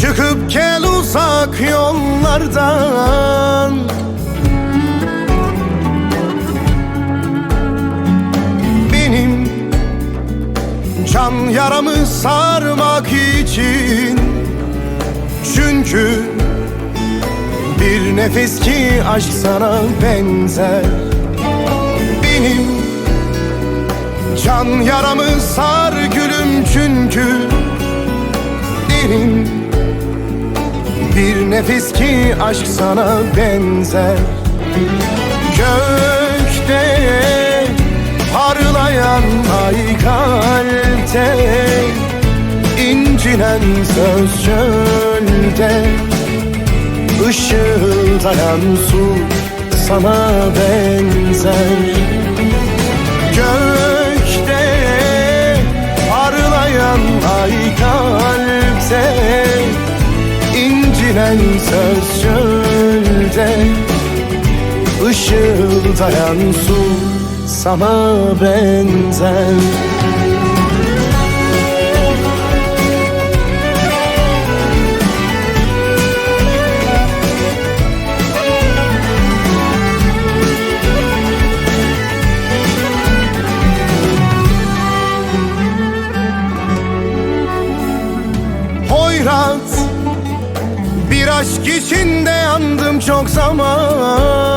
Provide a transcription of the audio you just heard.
Çıkıp gel uzak yollardan. Benim can yaramı sarmak için. Çünkü bir nefes ki aşk sana benzer. Benim can yaramı sar gülüm çünkü. Derin bir nefes ki aşk sana benzer. Gökte parlayan ay kalpte incinen söz çölde Işıldayan su sana benzer incinen söz çölde Işıldayan su sana benzer aşk içinde yandım çok zaman.